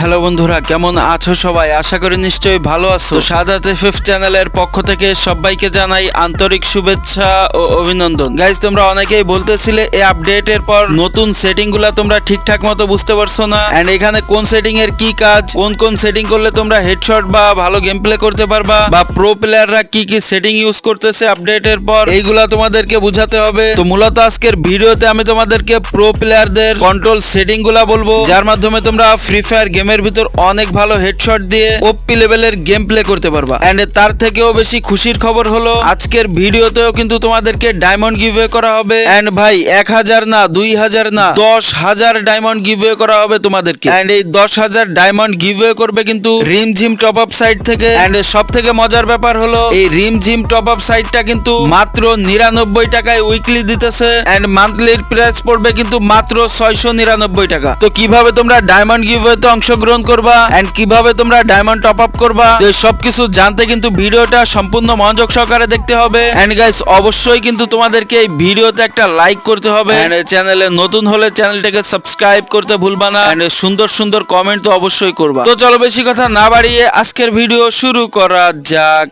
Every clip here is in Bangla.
হ্যালো বন্ধুরা, কেমন আছো সবাই? আশা করি নিশ্চয়ই ভালো আছো। তো সাদাত এফএফ চ্যানেলের পক্ষ থেকে সবাইকে জানাই আন্তরিক শুভেচ্ছা ও অভিনন্দন। গাইজ তোমরা অনেকেই বলতেছিলে এই আপডেটের পর নতুন সেটিংগুলা তোমরা ঠিকঠাক মতো বুঝতে পারছ না। এন্ড এখানে কোন সেটিং এর কি কাজ, কোন কোন সেটিং করলে তোমরা হেডশট বা ভালো গেম প্লে করতে পারবা, বা প্রো প্লেয়াররা কি কি সেটিং ইউজ করতেছে আপডেটের পর, এইগুলা তোমাদেরকে বুঝাতে হবে। তো মূলত আজকের ভিডিওতে আমি তোমাদেরকে প্রো প্লেয়ারদের কন্ট্রোল সেটিংগুলা বলব, যার মাধ্যমে তোমরা ফ্রি ফায়ার গেমের ভিতর অনেক ভালো হেডশট দিয়ে ওপি লেভেলের গেম প্লে করতে পারবা। এন্ড তার থেকেও বেশি খুশির খবর হলো, আজকের ভিডিওতেও কিন্তু তোমাদেরকে ডায়মন্ড গিভওয়ে করা হবে। এন্ড ভাই, এক হাজার না, দুই হাজার না, দশ হাজার ডায়মন্ড গিভওয়ে করা হবে তোমাদেরকে। এন্ড এই দশ হাজার ডায়মন্ড গিভওয়ে করবে কিন্তু Rimjhim top up site থেকে। এন্ড সব থেকে মজার ব্যাপার হলো, এই রিম জিম টপ আপ সাইটটা কিন্তু মাত্র নিরানব্বই টাকায় উইকলি দিতেছে। এন্ড মান্থলির প্রাইস পড়বে কিন্তু মাত্র ছয়শো নিরানব্বই টাকা। তো কীভাবে তোমরা ডায়মন্ড গিভওয়েতে অংশগ্রহণ করবা এন্ড কীভাবে তোমরা ডায়মন্ড টপ আপ করবা তো সবকিছু জানতে কিন্তু ভিডিওটা সম্পূর্ণ মনোযোগ সহকারে দেখতে হবে। এন্ড গাইস অবশ্যই কিন্তু তোমাদেরকে এই ভিডিওতে একটা লাইক করতে হবে। এন্ড চ্যানেলে নতুন হলে চ্যানেলটাকে সাবস্ক্রাইব করতে ভুলবা না। এন্ড সুন্দর সুন্দর কমেন্ট তো অবশ্যই করবা। তো চলো বেশি কথা না বাড়িয়ে আজকের ভিডিও শুরু করা যাক।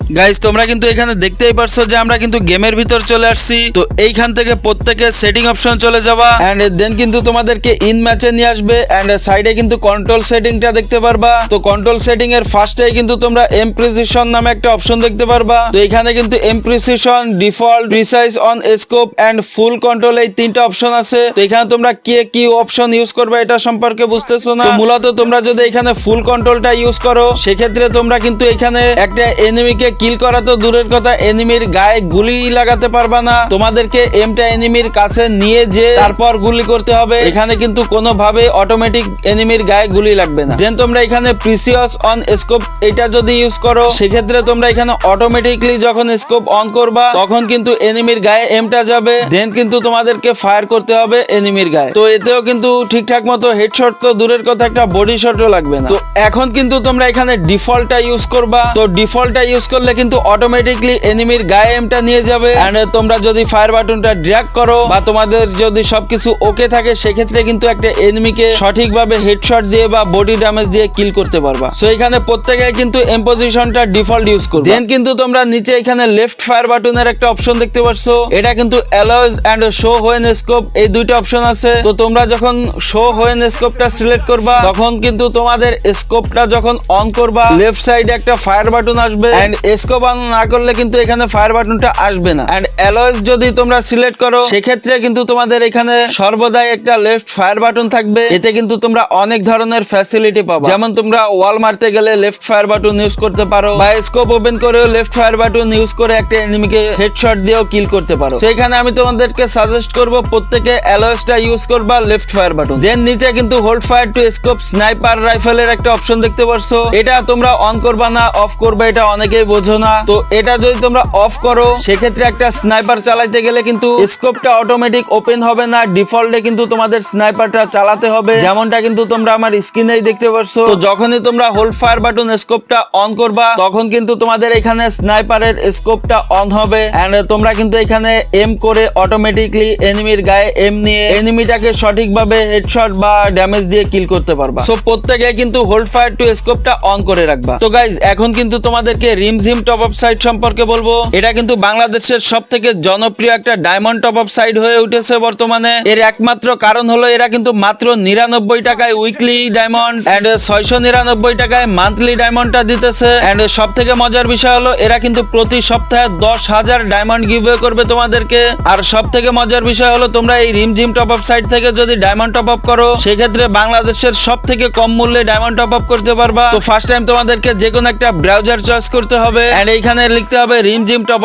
গাইজ তোমরা কিন্তু এখানে দেখতেই পারছ যে আমরা কিন্তু গেমের ভিতর চলে আসছি। তো এইখান থেকে প্রত্যেকের সেটিং অপশন চলে যাবা এন্ড দেন কিন্তু তোমাদেরকে ইন ম্যাচে নিয়ে আসবে। এন্ড সাইডে কিন্তু কন্ট্রোল সেটিংটা দেখতে পারবা। তো কন্ট্রোল সেটিং এর ফার্স্টে কিন্তু তোমরা এম প্রিসিশন নামে একটা অপশন দেখতে পারবা। তো এখানে কিন্তু M precision default precise on scope and full control এই তিনটা অপশন আছে। তো এখানে তোমরা কে কি অপশন ইউজ করবে এটা সম্পর্কে বুঝতেছো না? মূলত তোমরা যদি এখানে ফুল কন্ট্রোলটা ইউজ করো, সেক্ষেত্রে তোমরা কিন্তু এখানে একটা এনিমিকে কিল করা তো দূরের কথা এনিমির গায়ে গুলি লাগাতে পারবা না। তোমাদেরকে এমটা এনিমির কাছে নিয়ে যে তারপর গুলি করতে হবে। এখানে কিন্তু কোনোভাবে অটোমেটিক এনিমির গায়ে গুলি লাগবে না। দেন তোমরা এখানে প্রিসিয়াস অন স্কোপ এটা যদি ইউজ করো, সেক্ষেত্রে তোমরা এখানে অটোমেটিকলি যখন স্কোপ অন করবা, তখন কিন্তু এনিমির গায়ে এমটা যাবে। দেন কিন্তু তোমাদেরকে ফায়ার করতে হবে এনিমির গায়ে। তো এতেও কিন্তু ঠিকঠাক মতো হেডশট তো দূরের কথা, একটা বডি শটও লাগবে না। তো এখন কিন্তু তোমরা এখানে ডিফল্টটা ইউজ করবা। তো ডিফল্টটা ইউজ করলে কিন্তু অটোমেটিকলি এনিমির গায়ে এমটা নিয়ে যাবে। এন্ড তোমরা যদি ফায়ার বাটনটা ড্র্যাগ করো বা তোমাদের যদি সবকিছু ওকে থাকে, সেক্ষেত্রে কিন্তু একটা এনিমিকে সঠিকভাবে হেডশট দিয়ে বা বডি ড্যামেজ দিয়ে কিল করতে পারবা। সো এখানে প্রত্যেকে কিন্তু এম পজিশনটা ডিফল্ট ইউজ করবে। দেন কিন্তু তোমরা নিচে এখানে লেফট ফায়ার বাটনের একটা অপশন দেখতে পাচ্ছ এটা কিন্তু always and show when scope এই দুইটা অপশন আছে। তো তোমরা যখন শো হোয়েন স্কোপটা সিলেক্ট করবা, তখন কিন্তু তোমাদের স্কোপটা যখন অন করবা লেফট সাইডে একটা ফায়ার বাটন আসবে। এন্ড স্কোপ অন না করলে কিন্তু এখানে ফায়ার বাটনটা আসবে না। এন্ড অ্যালয়েজ যদি তোমরা সিলেক্ট করো, সেক্ষেত্রে কিন্তু তোমাদের এখানে সর্বদাই একটা লেফট ফায়ার বাটন থাকবে। এতে কিন্তু তোমরা অনেক ধরনের ফ্যাসিলিটি পাবে। যেমন তোমরা ওয়াল মারতে গেলে লেফট ফায়ার বাটন ইউজ করতে পারো, বা স্কোপ ওপেন করেও লেফট ফায়ার বাটন ইউজ করে একটা এনিমিকে হেডশট দিয়েও কিল করতে পারো। সেইখানে আমি তোমাদেরকে সাজেস্ট করব, প্রত্যেকে অ্যালয়েসটা ইউজ করবা লেফট ফায়ার বাটন দেন নিচে কিন্তু hold fire to scope sniper রাইফেলের একটা অপশন দেখতে পারছ। এটা তোমরা অন করবা না অফ করবা, এটা অনেকেই বোঝো না। তো এটা যদি তোমরা অফ করো, সেক্ষেত্রে একটা স্নাইপার চালাইতে গেলে কিন্তু স্কোপটা অটোমেটিক ওপেন হবে না। ডিফল্টে কিন্তু তোমাদের স্নাইপারটা চালাতে হবে। যেমনটা কিন্তু তোমরা আমার স্ক্রিনেই দেখতে পারছ। তো যখনই তোমরা হোল্ড ফায়ার বাটন স্কোপটা অন করবা, তখন কিন্তু তোমাদের এখানে স্নাইপারের স্কোপটা অন হবে। এন্ড তোমরা কিন্তু এখানে এম করে অটোমেটিকলি এনিমির গায়ে এম নিয়ে এনিমিটাকে সঠিকভাবে হেডশট বা ড্যামেজ দিয়ে কিল করতে পারবা। সো প্রত্যেকে কিন্তু হোল্ড ফায়ার টু স্কোপটা অন করে রাখবা। তো গাইজ এখন কিন্তু তোমাদেরকে রিমঝিম টপ আপ সাইট সম্পর্কে বলব। এটা কিন্তু বাংলাদেশের সব থেকে জনপ্রিয় একটা ডায়মন্ড টপ আপ সাইট হয়ে উঠেছে বর্তমানে। এর একমাত্র কারণ হলো এরা কিন্তু মাত্র নিরানব্বই টাকায় উইকলি ডায়মন্ড এন্ড ছয়শো নিরানব্বই টাকায় মান্থলি ডায়মন্ডটা দিতেছে। এন্ড সব থেকে মজার বিষয় হলো, এরা কিন্তু প্রতি সপ্তাহে দশ হাজার ডায়মন্ড গিভওয়ে করবে তোমাদেরকে। আর সব থেকে মজার বিষয় হলো, তোমরা এই রিমঝিম টপ আপ সাইট থেকে যদি ডায়মন্ড টপ আপ করো, সেক্ষেত্রে বাংলাদেশের সব থেকে কম মূল্যে ডায়মন্ড টপ আপ করতে পারবা। তো ফার্স্ট টাইম তোমাদেরকে যে কোনো একটা ব্রাউজার চয়েস করতে হবে। এন্ড এইখানে লিখতে হবে রিমঝিম টপ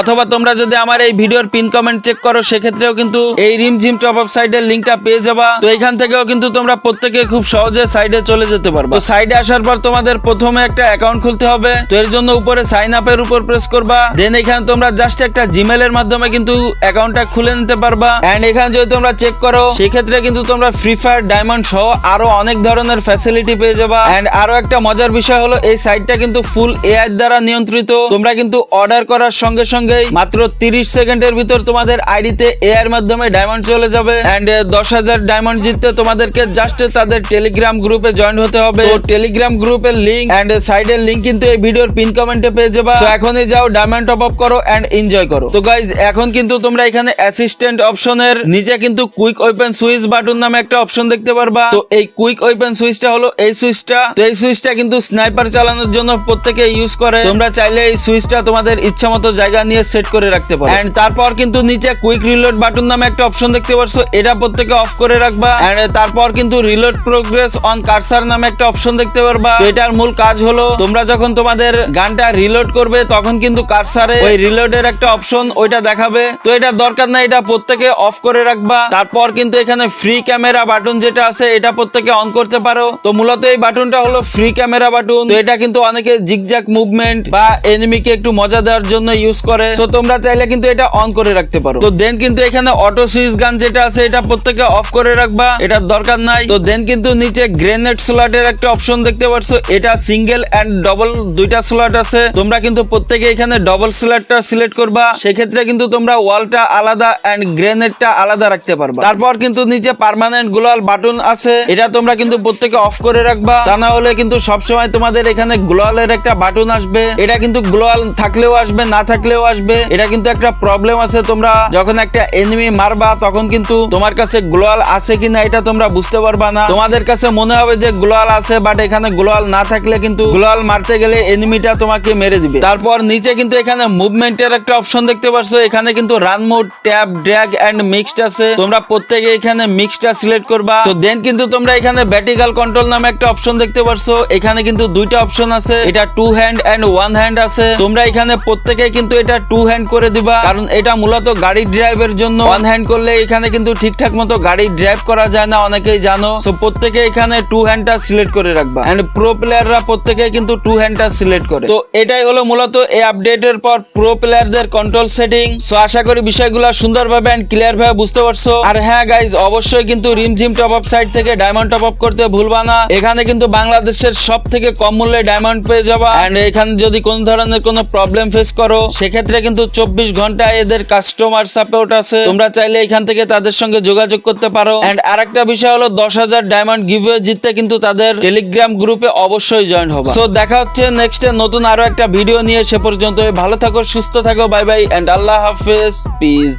অথবা তোমরা যদি আমার এই ভিডিওর পিন কমেন্ট চেক করো, সেক্ষেত্রেও কিন্তু এই রিমঝিম টপ আপ সাইটের লিঙ্কটা পেয়ে যাবা। তো এখান থেকেও কিন্তু তোমরা প্রত্যেকে খুব সহজে সাইডে চলে যেতে পারবে। তো সাইডে আসার পর তোমাদের প্রথমে একটা অ্যাকাউন্ট খুলতে হবে। তো এর জন্য উপরে সাইন আপের উপর প্রেস করবা। দেন এখানে তোমরা জাস্ট একটা জিমেলের মাধ্যমে কিন্তু অ্যাকাউন্টটা খুলে নিতে পারবা। এন্ড এখানে যদি তোমরা চেক করো, সেক্ষেত্রে কিন্তু তোমরা ফ্রি ফায়ার ডায়মন্ড সহ আরও অনেক ধরনের ফ্যাসিলিটি পেয়ে যাবা। এন্ড আরও একটা মজার বিষয় হলো, এই সাইটটা কিন্তু ফুল এআই দ্বারা নিয়ন্ত্রিত। তোমরা কিন্তু অর্ডার করার সঙ্গে সঙ্গেই মাত্র তিরিশ সেকেন্ডের ভিতর তোমাদের আইডিতে এআর মাধ্যমে ডায়মন্ড চলে যাবে। অ্যান্ড দশ হাজার ডায়মন্ড জিততে তোমাদেরকে জাস্ট তাদের টেলিগ্রাম গ্রুপে জয়েন হতে হবে। তো টেলিগ্রাম গ্রুপের লিঙ্ক অ্যান্ড সাইডের লিঙ্ক কিন্তু এই ভিডিওর পিন কমেন্টে পেয়ে যাবা। তো এখনই যাও ডায়মন্ড টপ আপ করো অ্যান্ড এনজয় করো। তো গাইজ এখন কিন্তু তোমরা এখানে অ্যাসিস্ট্যান্ট অপশনের নিচে কিন্তু কুইক ওপেন সুইচ বাটন নামে একটা অপশন দেখতে পারবা। তো এই কুইক ওপেন সুইচটা হলো এই সুইচটা তো এই সুইচটা কিন্তু স্নাইপার চালানোর জন্য প্রত্যেকে ইউজ করে তোমরা চাইলে এই সুইচটা তোমাদের ইচ্ছা মতো জায়গা নিয়ে সেট করে রাখতে পারো। এন্ড তারপর কিন্তু নিচে কুইক রিলোড বাটন নামে একটা অপশন দেখতে পারছ। এটা প্রত্যেকে অফ করে রাখবা। এন্ড তারপর কিন্তু রিলোড প্রোগ্রেস অন কার্সার নামে একটা অপশন দেখতে পারবা। এটার মূল কাজ হলো তোমরা যখন তোমাদের গানটা রিলোড করবে তখন কিন্তু কার্সারে ওই রিলোডের একটা অপশন ওইটা দেখাবে। তো এটা দরকার না এটা প্রত্যেকে অফ করে রাখবা। তারপর কিন্তু এখানে ফ্রি ক্যামেরা বাটন যেটা আছে এটা প্রত্যেকে অন করতে পারো। তো মূলত এই বাটনটা হলো ফ্রি ক্যামেরা বাটন তো এটা কিন্তু অনেকে জিগজ্যাক মুভমেন্ট বা এনিমিকে একটু মজা দেওয়ার জন্য ইউজ করে। তো তোমরা চাইলে কিন্তু এটা অন করে রাখতে পারো। তো দেন কিন্তু এখানে অটো সুইচ গান যেটা আছে, এটা প্রত্যেকে অফ করে রাখবা। এটার দরকার নাই। তো দেন কিন্তু নিচে গ্রেনেড স্লটের একটা অপশন দেখতে পাচ্ছ। এটা সিঙ্গেল এন্ড ডবল দুইটা স্লট আছে। তোমরা কিন্তু প্রত্যেকে এখানে ডবল স্লটটা সিলেক্ট করবা। সেক্ষেত্রে কিন্তু তোমরা ওয়ালটা আলাদা এন্ড গ্রেনেডটা আলাদা রাখতে পারবা। তারপর কিন্তু নিচে পার্মানেন্ট গ্লোয়াল বাটন আছে। এটা তোমরা কিন্তু প্রত্যেকে অফ করে রাখবা। তা না হলে কিন্তু সবসময় তোমাদের এখানে গ্লোয়ালের একটা বাটন আসবে। এটা কিন্তু গ্লোয়াল থাকলেও আসবে, না থাকলেও আসবে। এটা কিন্তু একটা প্রবলেম আছে তোমরা যখন একটা এনিমি মারবা, তখন কিন্তু তোমার কাছে গ্লোয়াল আছে কিনা এটা তোমরা বুঝতে পারবা না। তোমাদের কাছে মনে হবে যে গ্লোয়াল আছে বাট এখানে গ্লোয়াল না থাকলে কিন্তু গ্লোয়াল মারতে গেলে এনিমিটা তোমাকে মেরে দিবে। তারপর নিচে কিন্তু এখানে মুভমেন্টের একটা অপশন দেখতে পাচ্ছ এখানে কিন্তু run mode tap drag and mixed আছে। তোমরা প্রত্যেকে এখানে মিক্সটা সিলেক্ট করবা। তো দেন কিন্তু তোমরা এখানে ব্যাটিক্যাল কন্ট্রোল নামে একটা অপশন দেখতে পাচ্ছ এখানে কিন্তু দুইটা অপশন আছে। এটা two hand and one hand আছে। তোমরা এখানে প্রত্যেকে কিন্তু এটা টু হ্যান্ড করে দিবা। কারণ এটা মূলত গাড়ি ড্রাইভের জন্য। ওয়ান হ্যান্ড করলে এখানে কিন্তু ঠিকঠাক মতো গাড়ি ড্রাইভ করা যায় না, অনেকেই জানো। সো প্রত্যেকে এখানে টু হ্যান্ডটা সিলেক্ট করে রাখবা। এন্ড প্রো প্লেয়াররা প্রত্যেকে কিন্তু টু হ্যান্ডটা সিলেক্ট করে। তো এটাই হলো মূলত এই আপডেটের পর প্রো প্লেয়ারদের কন্ট্রোল সেটিং সো আশা করি বিষয়গুলো সুন্দরভাবে এন্ড ক্লিয়ার ভাবে বুঝতে পারছ। আর হ্যাঁ গাইজ অবশ্যই কিন্তু রিমঝিম টপ আপ সাইট থেকে ডায়মন্ড টপ আপ করতে ভুলবা না। এখানে কিন্তু বাংলাদেশের সব থেকে কম মূল্যে ডায়মন্ড পেয়ে যাবা। এন্ড এখানে যদি কোন ধরনের কোনো প্রবলেম ফেস করো, সেক্ষেত্রে কিন্তু চব্বিশ ঘন্টায় এদের কাস্টমার সাপোর্ট আছে। তোমরা চাইলে এখান থেকে তাদের সঙ্গে যোগাযোগ করতে পারো। এন্ড আরেকটা বিষয় হলো, দশ হাজার ডায়মন্ড গিভওয়ে জিততে কিন্তু তাদের টেলিগ্রাম গ্রুপে অবশ্যই জয়েন হবে। সো দেখা হচ্ছে নেক্সট নতুন আরও একটা ভিডিও নিয়ে। সে পর্যন্ত ভালো থাকো, সুস্থ থাকো বাই বাই অ্যান্ড আল্লাহ হাফেজ পিস